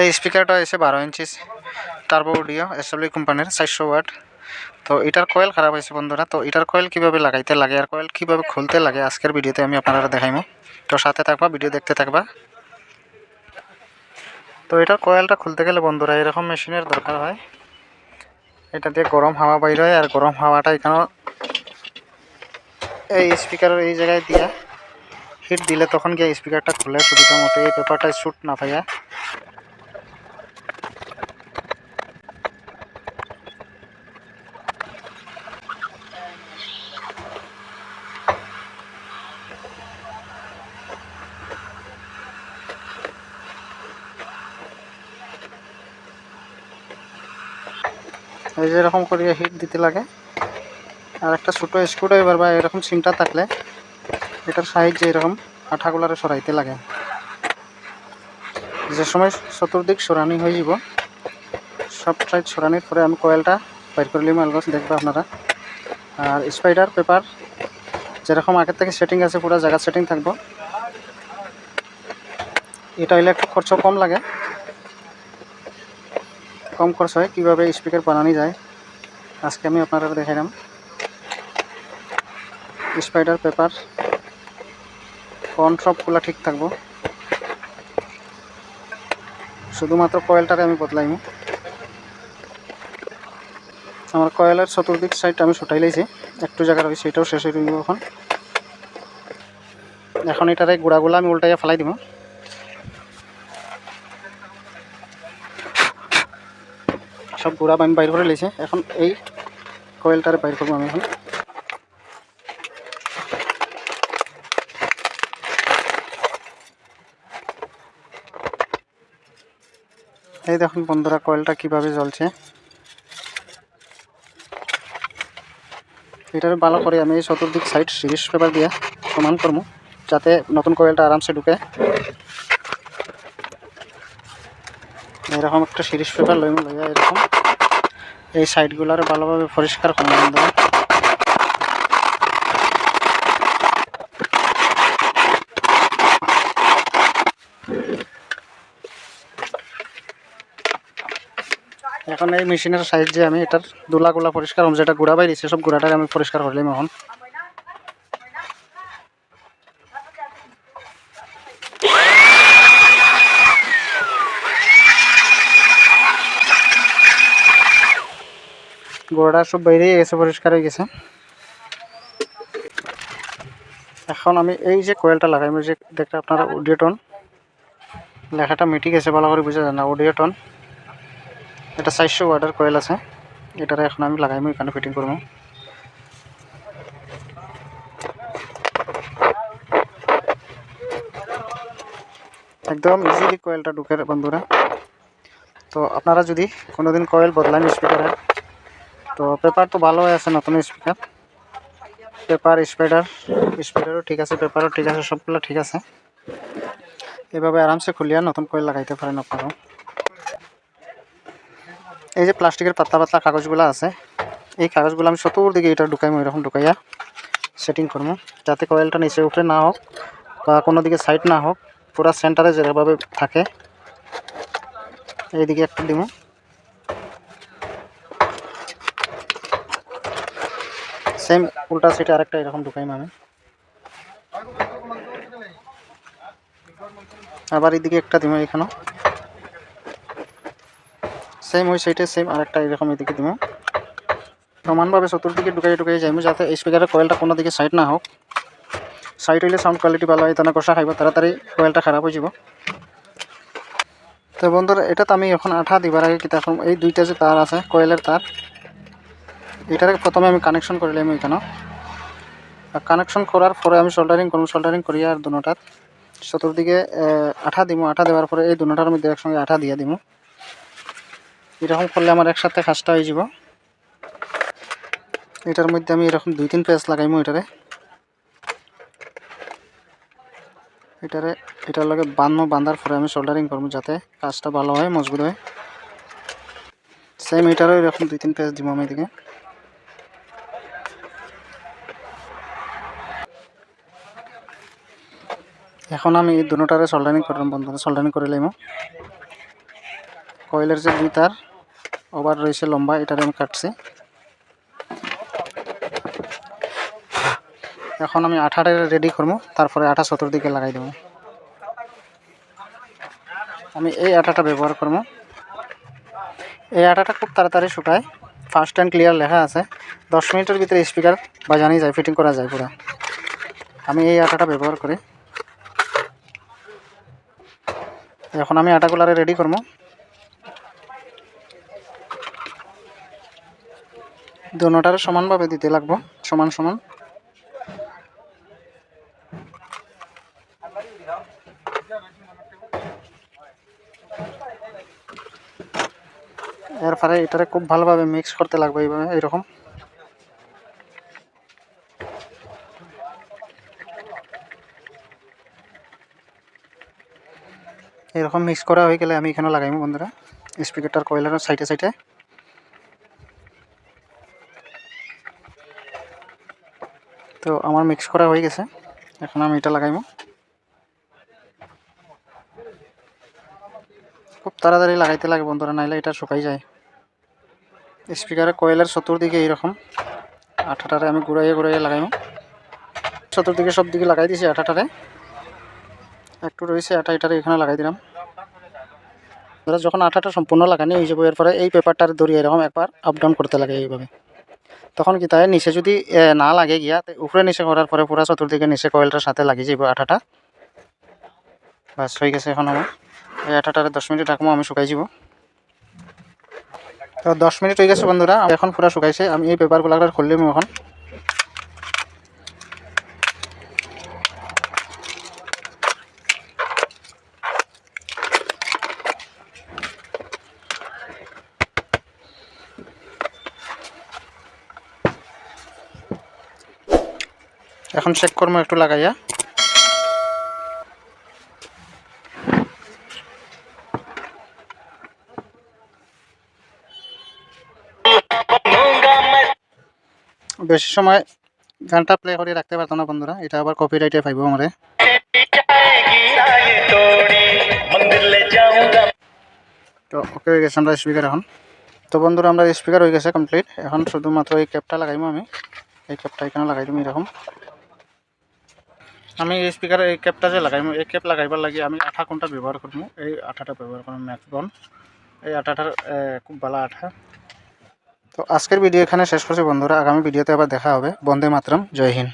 এই স্পিকারটা এসে বারো ইঞ্চি টার্বো অডিও এসএবলি কোম্পানির চারশো ওয়াট তো এটার কয়েল খারাপ হয়েছে বন্ধুরা। তো এটার কয়েল কীভাবে লাগাইতে লাগে আর কয়েল কীভাবে খুলতে লাগে আজকের ভিডিওতে আমি আপনারা দেখাইমো। তো সাথে থাকবা, ভিডিও দেখতে থাকবা। তো এটার কয়েলটা খুলতে গেলে বন্ধুরা এরকম মেশিনের দরকার হয়। এটা দিয়ে গরম হাওয়া বাইর হয় আর গরম হাওয়াটা এখানে এই স্পিকারের এই জায়গায় দিয়া হিট দিলে তখন গিয়ে স্পিকারটা খুলে সুবিধা মতো। এই পেপারটা শ্যুট না পাইয়া এই যে এরকম করিয়ে হিট দিতে লাগে। আর একটা ছোটো স্ক্রুড্রাইভার বা এরকম সিমটা থাকলে এটার সাহায্যে এরকম আঠাগুলারে সরাইতে লাগে। যে সময় চতুর্দিক সরানি হয়ে যাব সব সাইড সরানির পরে আমি কয়েলটা বাইর করে নিলাম আলগাছ দেখবে আপনারা। আর স্পাইডার পেপার যেরকম আগের থেকে সেটিং আছে, পুরো জায়গা সেটিং থাকব। এটা হইলে একটু খরচ কম লাগে। কম খরচ হয়, কীভাবে স্পিকার বানানো যায়, আজকে আমি আপনারা দেখাইলাম স্পাইডার পেপার কন সবগুলো ঠিক থাকব। শুধুমাত্র কয়েলটারে আমি বদলাইনি আমার কয়েলের চতুর্দিক সাইড আমি ছুটাই লাইছি। একটু জায়গা রয়েছে, সেটাও শেষ হয়ে এখন। এখন এটারে গুঁড়াগুলো আমি উল্টাইয়া ফেলাই দিব। সব গুঁড়া আমি বাইর করে লেছি। এখন এই কয়েলটারে বাইর করব আমি এখন। এই দেখুন বন্ধুরা কয়েলটা কীভাবে জ্বলছে। এটার ভালো করে আমি এই চতুর্দিক সাইড সিরিজ পেপার দিয়ে সমান করব, যাতে নতুন কয়েলটা আরামসে ঢুকে। এরকম একটা সিরিজ পেপার লইম, লইয়া এরকম। এই সাইডগুলোর ভালোভাবে পরিষ্কার করে বন্ধুরা এখন এই মেশিনের সাহায্যে আমি এটার দুলাগুলা পরিষ্কার হম যেটা গুড়া বাইরেছে, সব গুড়াটাকে আমি পরিষ্কার করলাম এখন। গোড়াটা সব বাইরে গেছে, পরিষ্কার হয়ে গেছে। এখন আমি এই যে কোয়েলটা লাগাইম যে দেখতে আপনারা অডিওটন লেখাটা মিটি গেছে, ভালো করে বুঝা যায় না অডিওটন এটা চারশো ওয়ার্ডের কয়েল আছে, এটারে এখন আমি লাগাইমু, এখানে ফিটিং করব। একদম ইজিলি কয়েলটা ঢুকে বন্ধুরা। তো আপনারা যদি কোনোদিন কয়েল বদলান স্পিকারের তো পেপার তো ভালো আছে, নতুন স্পিকার পেপার স্পাইডার স্পাইডারও ঠিক আছে পেপারও ঠিক আছে, সবগুলো ঠিক আছে। এভাবে আরামসে খুলিয়া নতুন কয়েল লাগাইতে পারেন আপনারাও। এই যে প্লাস্টিকের পাতলা পাতলা কাগজগুলো আছে, এই কাগজগুলো আমি চতুর্দিকে এটা ঢুকাইমো, এরকম ঢুকাইয়া সেটিং করব যাতে কয়েলটা নিচে উপরে না হোক বা কোনো দিকে সাইড না হোক, পুরো সেন্টারে যেভাবে থাকে, এইদিকে একটা দিব সেম উল্টা সাইডে আরেকটা এরকম ঢুকাইম আমি আবার এদিকে একটা দিব এখানেও। সেম ওই সাইডে সেম আরেকটা এরকম এদিকে দিব সমানভাবে চতুর্দিকে ঢুকাই ঢুকাই যাইমু যাতে স্পিকারের কয়েলটা কোনো দিকে সাইড না হোক। সাইড হইলে সাউন্ড কোয়ালিটি ভালো হয় তারা কষা খাইব তাড়াতাড়ি কয়েলটা খারাপ হয়ে যাব। তো বন্ধুরা এটা তো আমি এখন আঠা দিবার আগে এখন এই দুইটা যে তার আছে কয়েলের তার এটাকে প্রথমে আমি কানেকশন করিলাম এখানে। কানেকশন করার পরে আমি সোল্ডারিং করব সোল্ডারিং করি আর দুটার চতুর্দিকে আঠা দিব আঠা দেওয়ার পরে এই দুটার মধ্যে একসঙ্গে আঠা দিয়ে দিব এরকম করলে আমার একসাথে কাজটা হয়ে যাব। এটার মধ্যে আমি এরকম দুই তিন পেজ লাগাইমু এটারে। এটারে, এটার লগে বান্ধবো বান্ধার পরে আমি সোল্ডারিং করব যাতে কাজটা ভালো হয়, মজবুত হয়। সেম এটারও এরকম দুই তিন পেজ দিব আমি এদিকে। এখন আমি দুটারে সোল্ডারিং করলাম বন্ধু সোল্ডারিং করে লাইমো। কয়েলের যে দুই তার ওভার রয়েছে লম্বা, এটার আমি কাটছি। এখন আমি আঠাটা রেডি করব, তারপরে আঠা চতুর্দিকে লাগাই দেবো। আমি এই আটাটা ব্যবহার করব। এই আটাটা খুব তাড়াতাড়ি শুকায় ফাস্ট অ্যান্ড ক্লিয়ার লেখা আছে। দশ মিনিটের ভিতরে স্পিকার বাজানি যায় ফিটিং করা যায় পুরো। আমি এই আটাটা ব্যবহার করি। এখন আমি আটাগুলারে রেডি করব। দুটারে সমানভাবে দিতে লাগবো, সমান সমান। এরপরে এটারে খুব ভালোভাবে মিক্স করতে লাগবে এইভাবে এইরকম এরকম মিক্স করা হয়ে গেলে আমি এখানে লাগাইব বন্ধুরা। স্পিকারটার কয়লার সাইডে সাইডে। তো আমার মিক্স করা হয়ে গেছে। এখন আমি এটা লাগাইব খুব তাড়াতাড়ি লাগাইতে লাগে, বন্ধুরা, নাইলে এটা শুকাই যায়। স্পিকারের কয়েলের চতুর্দিকে এইরকম। আঠাটারে আমি ঘুরাইয়ে ঘুরাইয়ে লাগাইব চতুর্দিকে সব দিকে লাগাই দিয়েছি আঠাটারে। একটু রয়েছে, আটা এটারে এখানে লাগাই দিলাম। এবার যখন আঠাটা সম্পূর্ণ লাগানি হয়ে যাবে, এরপরে এই পেপারটার দড়িয়ে এরকম একবার আপ ডাউন করতে লাগে এইভাবে। তখন কি তাই, নিচে যদি না লাগে গিয়া উপরে নিচে করার পরে পুরা চতুর্দিকে নিচে কয়েলটার সাথে লাগিয়ে যাবে আঠাটা বাস হয়ে গেছে এখন আমার। এই আঠাটারে দশ মিনিট রাখব আমি শুকাই যাব। তো দশ মিনিট হয়ে গেছে বন্ধুরা, এখন পুরা শুকাইছে। আমি এই পেপারগুলো খুললাম এখন। এখন চেক করব একটু লাগাইয়া। বেশি সময় গানটা প্লে করে রাখতে পারতো না বন্ধুরা, এটা আবার কপিরাইটে পাইব আমারে। তো ওকে হয়ে গেছে আমরা স্পিকার এখন। তো বন্ধুরা, আমরা স্পিকার হয়ে গেছে কমপ্লিট এখন শুধুমাত্র এই ক্যাপটা লাগাইবো আমি। এই ক্যাপটা এখানে লাগাই দিম এরকম। আমি এই স্পিকাৰ এই ক্যাপটা যে লাগাইমু এই ক্যাপ লাগাইবার লাগি আমি আঠা কোনটা ব্যবহার কৰিম এই আঠাটা ব্যবহার করব ম্যাক্স বন এই আঠাটার খুব ভালো আঠা। তো আজকের ভিডিও এখানে শেষ করছি বন্ধুরা। আগামী ভিডিওতে আবার দেখা হবে। বন্দে মাতরম। জয় হিন্দ।